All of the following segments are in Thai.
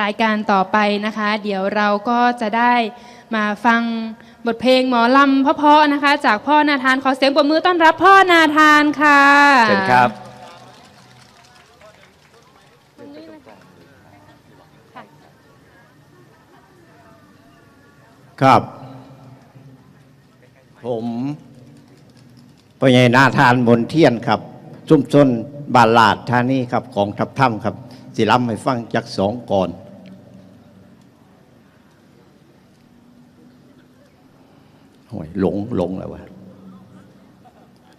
รายการต่อไปนะคะ เดี๋ยวเราก็จะได้มาฟังบทเพลงหมอลำเพราะๆนะคะ จากพ่อนาธานขอเสียงปรบมือต้อนรับพ่อนาธานค่ะเชิญครับครับ ผมปใหญ่นาทานบนเทียนครับจุ่มชนบาลาดท่านี้ครับ ของทับถ้ำครับ สิล้ำให้ฟังจากสองก่อนโอ้ ยหลงหลงแล้ววะ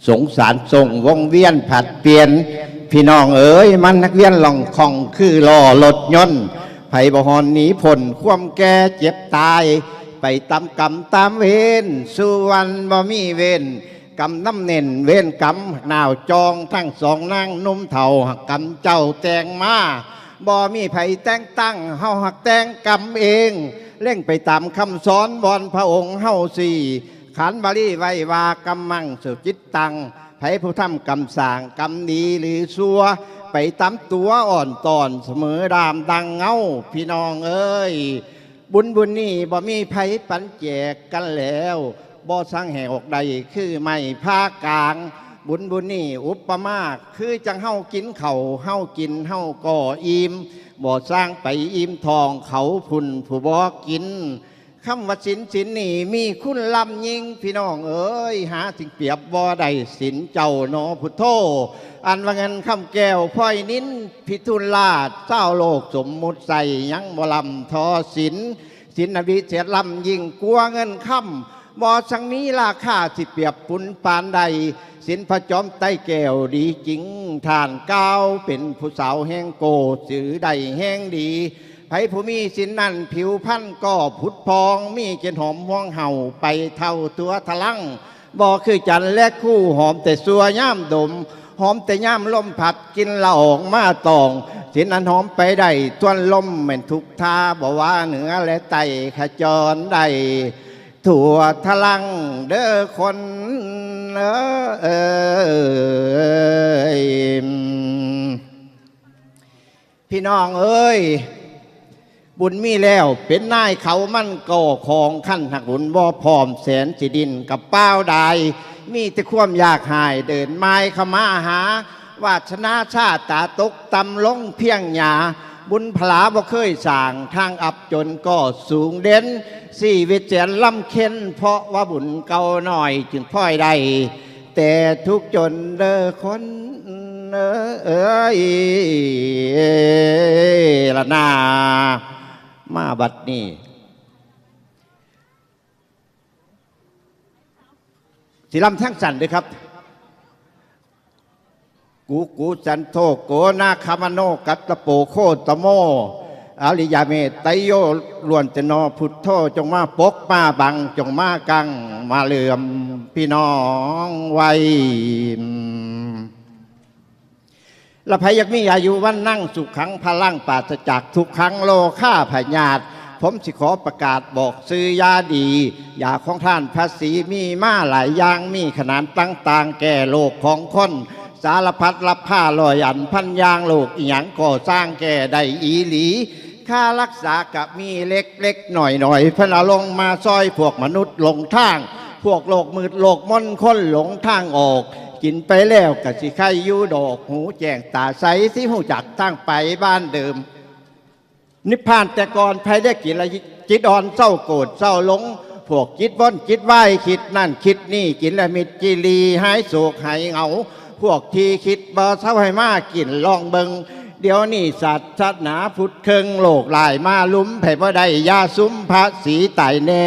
สงสารส่งวงเวียนผัดเปลี่ยน พี่น้องเอ๋ยมันนักเวียนหลองคองคือล่อรถยนต์ไผ่บหอนหนีผลความแก่เจ็บตาย ไปตามกรรมตามเวรสู่วันบ่มีเวรกรรมน้ำเน่นเวรกรรมหนาวจองทั้งสองนางนุ่มเท่าหักกรรมเจ้าแตงมาบ่มีไผ่แต่งตั้งเฮาหักแต่งกรรมเอง เร่งไปตามคำสอนบอนพระองค์เฮาสี่ขันบาลีไว้วากำมังสุจิตตังไผผู้ทำกรรมสร้างกรรมดีหรือซัว ไปตามตัวอ่อนตอนเสมอดามดังเงาพี่น้องเอ้ย บุญบุญนี่บ่มีไผปันแจกกันแล้วบ่สร้างแห่งอกใดคือไม่ภาคกลาง บุญบุญนี่อุปมาคือจังเฮากินเข่าเฮากินเฮาก่ออิ่มบ่สร้างไปอิ่มทองเขาพุ่นผู้บ่กินคำว่าสินสินนี่มีคุณลำยิงพี่น้องเอ้ยหาถึงเปรียบบ่ได้สินเจ้าหนอพุทโธอันว่าเงินคำแก้วพ่อยนิ้นพิทุลาดเจ้าโลกสมมุติใส่ยังบ่ลำทอสินสินอภิเศษลำยิงกลัวเงินคำ บ่สังมีราคาสิเปียบปุนปานใดสินพระจอมไต้แก้วดีจริงทานก้าวเป็นผู้สาวแห่งโกสือใดแห่งดีไผผู้มีสินนั่นผิวพันก็ผุดพองมีเกณฑ์หอมห่วงเห่าไปเท่าตัวทะลังบ่คือจันและคู่หอมแต่สัวย่ามดม หอมแต่ย่ามลมผัดกินละอองมาตอง สินอันหอมไปได้ทวนลมเหม็นทุกทาบ่ว่าเหนือและไตขจรได้ ทั่วทะลังเด้อคนเอ้ยพี่น้องเอ้ย บุญมีแล้วเป็นนายเขามั่นก่อของขั้นหักบุญบ่พร้อมแสนสิดินกับเป้าใดมีแต่ความอยากหายเดินไม้ขมาหาวาชนาชาติตาตกตำลงเพียงหยา บุญพลาบ่เคยสางทางอับจนก็สูงเด่นสี่วิเจนลำเค็นเพราะว่าบุญเก่าหน่อยจึงพ่อยได้แต่ทุกจนเด้อคนเอ้ยละนามาบัดนี้สิลำทั้งสันเลยครับ กูกูจันโทโกนาคามโนกัตตะโปโคตโมอาริยาเมตไตโยล้วนจะนอพุทโธจงมาปกมาบังจงมากังมาเหลื่อมพี่น้องไว้ละพยักมีอายุวันนั่งสุขขังพลังปราศจากทุกครั้งโลค่าพญาตผมสิขอประกาศบอกซื้อยาดียาของท่านภาษีมีมาหลายอย่างมีขนาดต่างๆ แก่โลกของคนารพัดรับผ้าลอยอันพันยางโลกอีหยังก่อสร้างแก่ได้อีหลีค่ารักษากับมีเล็กเล็กๆหน่อยหน่อยๆพนเอาลงมาซอยพวกมนุษย์หลงทาง พวกโลกมืดโลกม่นคนหลงทางออก กินไปแล้วกะสิไข่ยูดอกหูแจงตาใสสิหูจักตั้งไปบ้านเดิม นิพพานแต่ก่อนภายได้กินละจิตอ่อนเศร้าโกรธเศร้าหลงพวกจิตว่นจิตไหวคิดนั่นคิดนี่กินละมิดจิลีหายโศกหายเหงา พวกที่คิดบ่เศร้าให้มากกินลองเบิงเดี๋ยวนี้สัตว์ศาสนาพุทธเคิงโลกหลายมาลุ้มไผ่บ่ได้ยาซุ้มพระสีไตแน่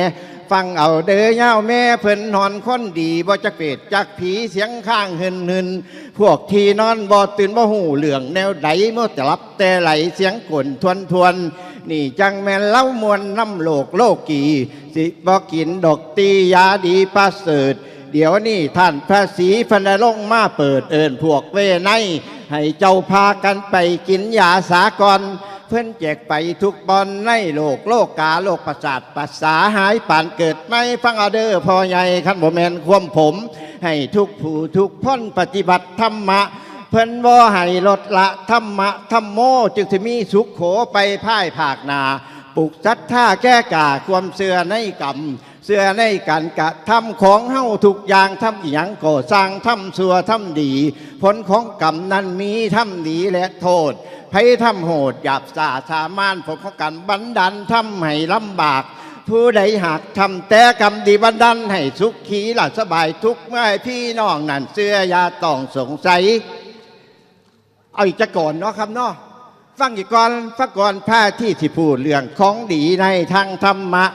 ฟังเอาเด้อเย้าแม่เพิ่นนอนคนดีบ่จักเป็ดจักผีเสียงข้างหึนหึนพวกที่นอนบ่ตื่นบ่หูเหลืองแนวใดเมื่อจะรับแต่ไหลเสียงกลนทวนทวน นี่จังแม่นเล่ามวลน้ำโลกโลกี สิบ่กินดอกตียาดีประเสริฐ เดี๋ยวนี้ท่านพระศรีพนลงมาเปิดเอินพวกเวไนให้เจ้าพากันไปกินยาสากรเพื่อนแจกไปทุกบอลในโลกโลกกาโลกประสาทปัสสาหายป่านเกิดไม่ฟังเอาเดอร์พอใหญ่ขันบ่แมนความผม ให้ทุกผู้ทุกพ้นปฏิบัติธรรมะ เพิ่นบ่ให้ลดละธรรมะธรรมโมจึงสิมีสุขโขไปพ่ายภาคนา ปลุกศรัทธาแก้กาความเสื่อในกรรม เสื่อในการกะทำของเฮาทุกอย่างทำอหย่างก่อสร้างทำสัวทำดี ผลของกรรมนั้นมีทำดีและโทษไผทำโหดหยาบสาสามานผลของการบันดันทำให้ลำบาก ผู้ใดหากทำแต่กรรมดีบันดันให้สุขขีหลัสบายทุกเมื่อพี่น้องนั่นเสื้อยาต้องสงสัย เอาอีกจะก่อนเนาะครับเนาะฟังอีกก่อนฟังก่อนพระที่ที่พูดเรื่องของดีในทางธรรมะ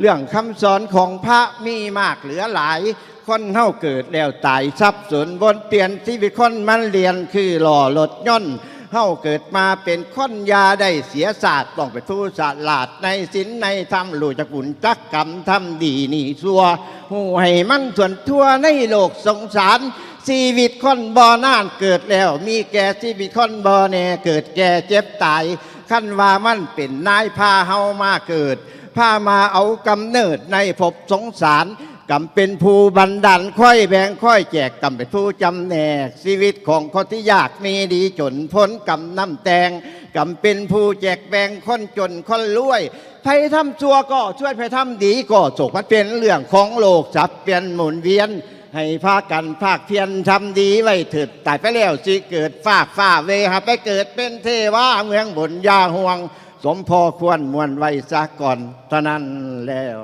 เรื่องคำสอนของพระมีมากเหลือหลาย คนเฮาเกิดแล้วตายทรัพย์สนบนเปลี่ยนชีวิตคนมันเรียนคือหล่อรถย่นเฮาเกิดมาเป็นคนยาได้เสียศาสตร์ต้องเป็นผู้ฉลาดในศีลในธรรมรู้จักบุญจักกรรมทำดีนี่ซัวหูให้มันส่วนทั่วในโลกสงสารชีวิตคนบ่อนานเกิดแล้ว มีแก่ชีวิตคนบ่แน่เกิดแก่เจ็บตายขั้นว่ามันเป็นนายพาเฮามาเกิด พามาเอากำเนิดในภพสงสารกำเป็นผู้บันดันค่อยแบ่งค่อยแจกกำเป็นผู้จำแนก ชีวิตของคนที่ยากมีดีจนพ้นกำน้ำแตงกำเป็นผู้แจกแบ่งคนจนคนรวยใครทำชั่วก็ช่วยใครทำดีก็โศกมันเป็นเรื่องของโลกสับเปลี่ยนหมุนเวียน ให้พากันภาคเพียรทำดีไว้เถิดตายไปแล้วสิเกิดฝากฝ้าเวหาไปเกิดเป็นเทวาเมืองบนยาห่วง สมพอควรมวลไว้ซะก่อนเท่านั้นแล้ว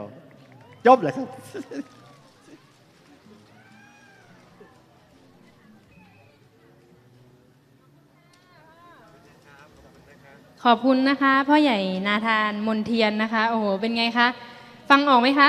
จบเลยครับ ขอบคุณนะคะ พ่อใหญ่นาธานมนเทียนนะคะ โอ้โห เป็นไงคะ ฟังออกไหมคะ